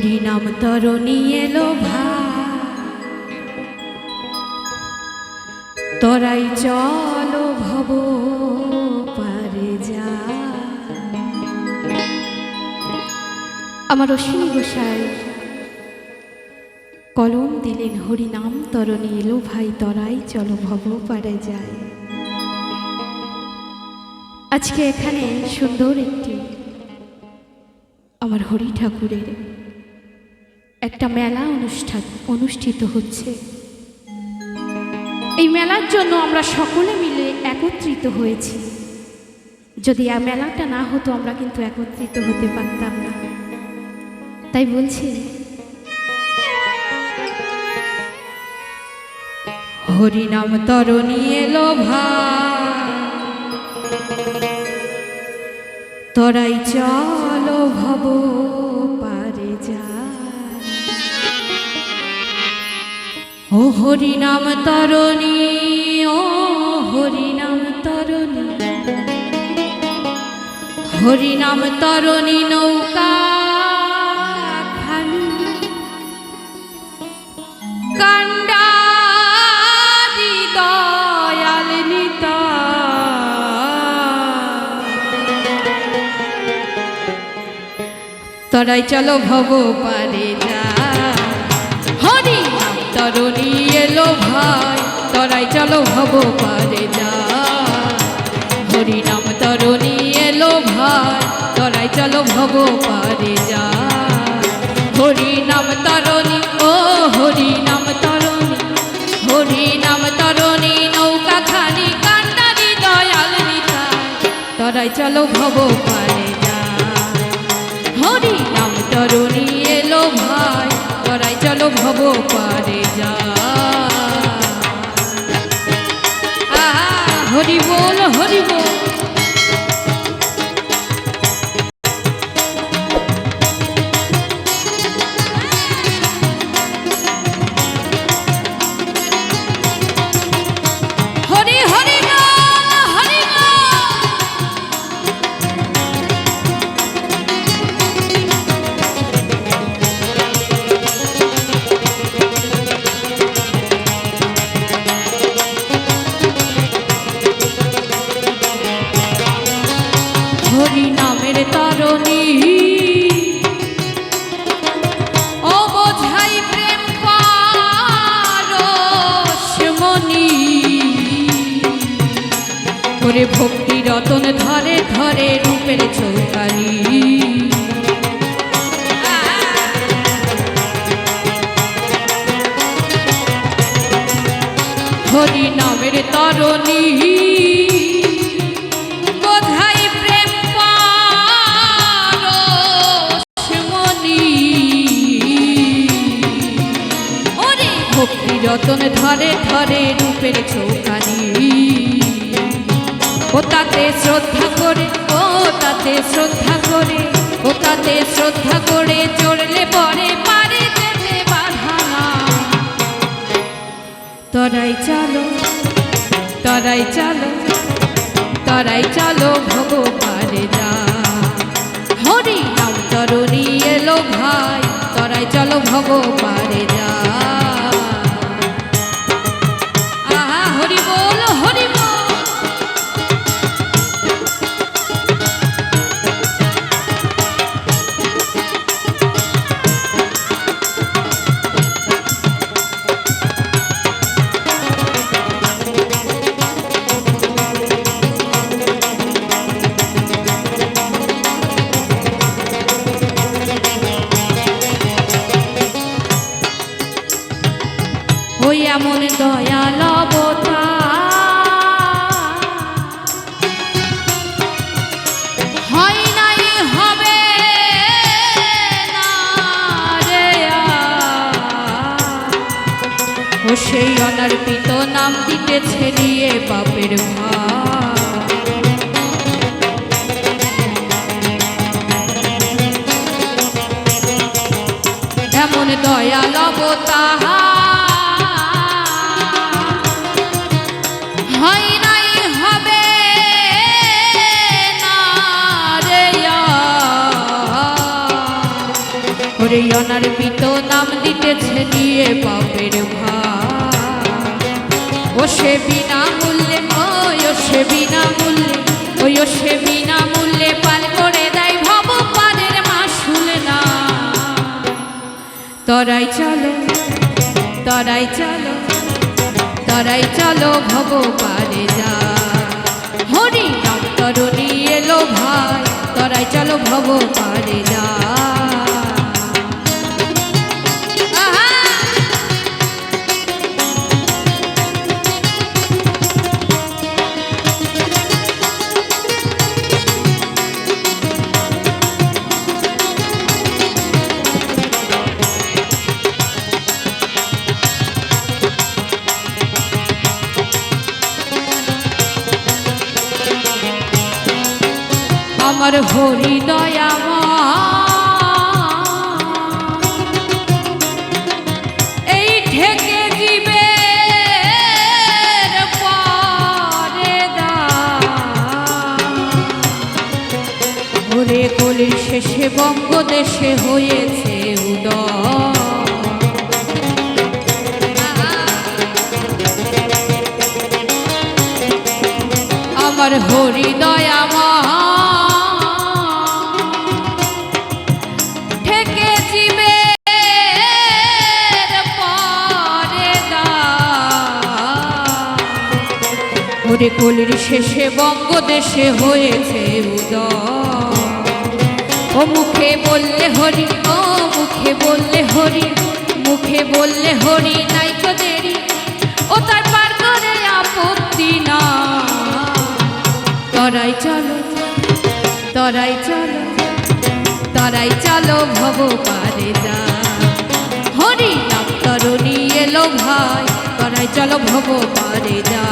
হরিনাম তরণী এলো ভাই তরাই চলো ভব পারে যা। আমার অশ্বিনী গোসাই, কলম দিলেন হরিনাম তরণী এলো ভাই, তরাই চলো ভব পারে যায়। আজকে এখানে সুন্দর একটি আমার হরি ঠাকুরের একটা মেলা অনুষ্ঠান অনুষ্ঠিত হচ্ছে। এই মেলার জন্য আমরা সকলে মিলে একত্রিত হয়েছি। যদি এই মেলাটা না হতো, আমরা কিন্তু একত্রিত হতে পারতাম না। তাই বলছি, হরিনাম তরণী এলো ভাই। তরাই চলো ভব। ও হরিনাম তরণী, ও হরিনাম তরণী। হরিনাম তরণী নৌকা খালি। দয়াল তরাই চলো ভব পারে হরি নাম তরুণী এলো ভাই, তরাই চলো ভব পারে যা। হরি নাম তরুণী এলো ভাই, তরাই চলো ভব পারে যা। হরি নাম তরুণী, ও হরি নাম তরুণী হরি নাম তরুণী নৌকা খানি কান্নারি দয়াল তরাই চলো ভব পারে যা। হরি নাম তরুণী এলো ভাই, তরাই চলো ভব পারে হরি বল হরি বল। নামের তরণী। ও বোঝাই প্রেম পারসমণি করে ভক্তি রতন ধরে ধরে রূপের চৌকানি হরি নামের তরণী। রতন ধরে ধরে রূপের চৌকানি। ও তাতে শ্রদ্ধা করে, ও তাতে শ্রদ্ধা করে, ও তাতে শ্রদ্ধা করে চড়লে পরে পারে যেতে বাধা। তরাই চলো তরাই চলো তরাই চলো ভগবানে যা হরি নাম তরুণী এলো ভাই, তরাই চলো ভগবানে যা দিতে ছেড়িয়ে বাপের ভাই এমন দয়াল অবতার হয় নাই, হবে। ওরে অনার্পিত নাম দিতেছে নিয়ে পাপের ভার ও সে বিনা মূল্যে ও সে বিনা মূল্যে ওই সে বিনা মূল্যে পাল করে দেয় ভব পাদের মাসুল না। তরাই চলো তরাই চলো তরাই চলো ভব পারে যা। হরি নাম তরুণী এলো ভাই, তরাই চলো ভব পারে যা। আমার হরিদয়া এই থেকে দিবে ওরে কলির শেষে বঙ্গদেশে হয়েছে উদয়। আমার হরিদয়া ওরে কলির শেষে বঙ্গদেশে হয়েছে উদয়। ও মুখে বললে হরি, ও মুখে বললে হরি, মুখে বললে হরি নাই তো দেরি। ও তার পার করে আপত্তি না তরাই চলো তরাই চলো তরাই চলো ভব পারে যা হরি নাম এলো ভাই, তরাই চলো ভব পারে যা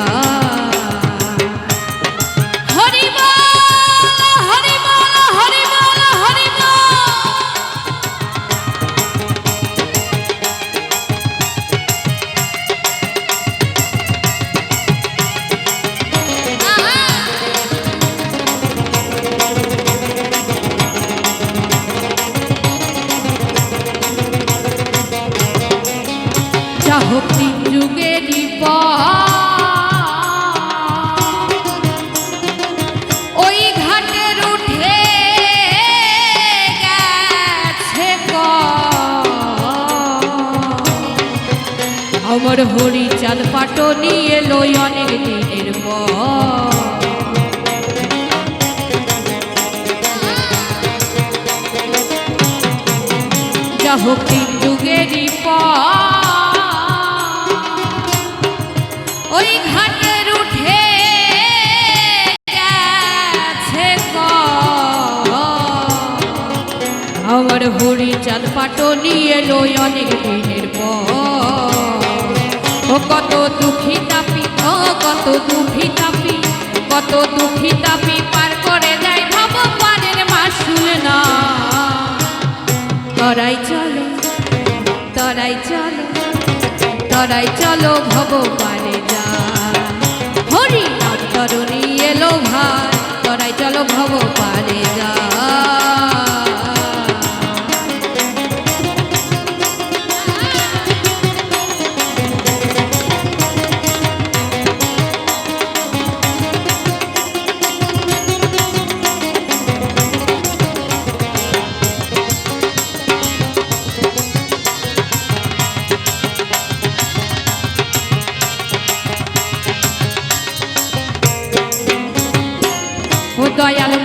আমার হরি চাঁদ পাটো নিয়ে লই অনেক দিনের পর। তিন যুগেরই ওই আমার হরি চাঁদ পাটো নিয়ে লই অনেক ও কত দুঃখী তাপি, ও কত দুঃখী তাপি, কত দুঃখী তাপি পার করে যায় ভব পানের মাসুল না। তরাই চলো তরাই চলো তরাই চলো ভব পারে যা। হরি নাম তরুণী এলো ভাই তরাই চলো ভব পারে যা।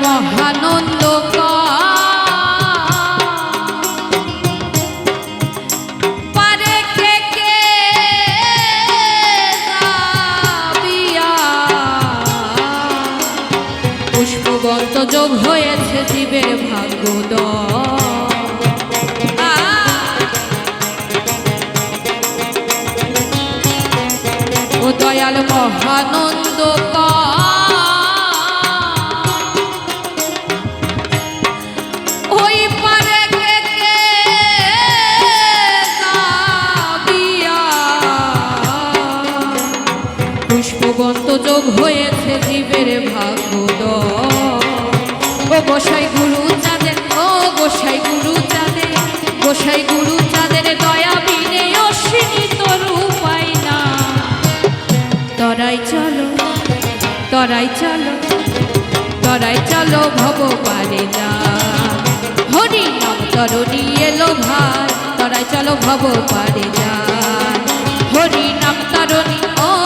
মহানন্দ পুষ্পবন্ত যোগ হয়েছে জীবের ভাগ্য ও গোসাই গুরু চাঁদে ও গোসাই গুরু চাঁদে গোসাই গুরু চাঁদের দয়া বিনে অশ্বিনী তোর উপায় না তরাই চলো তরাই চলো তরাই চলো ভব পারে যা হরি নাম তরণী এলো ভাই তরাই চলো ভব পারে যা হরি নাম তরণী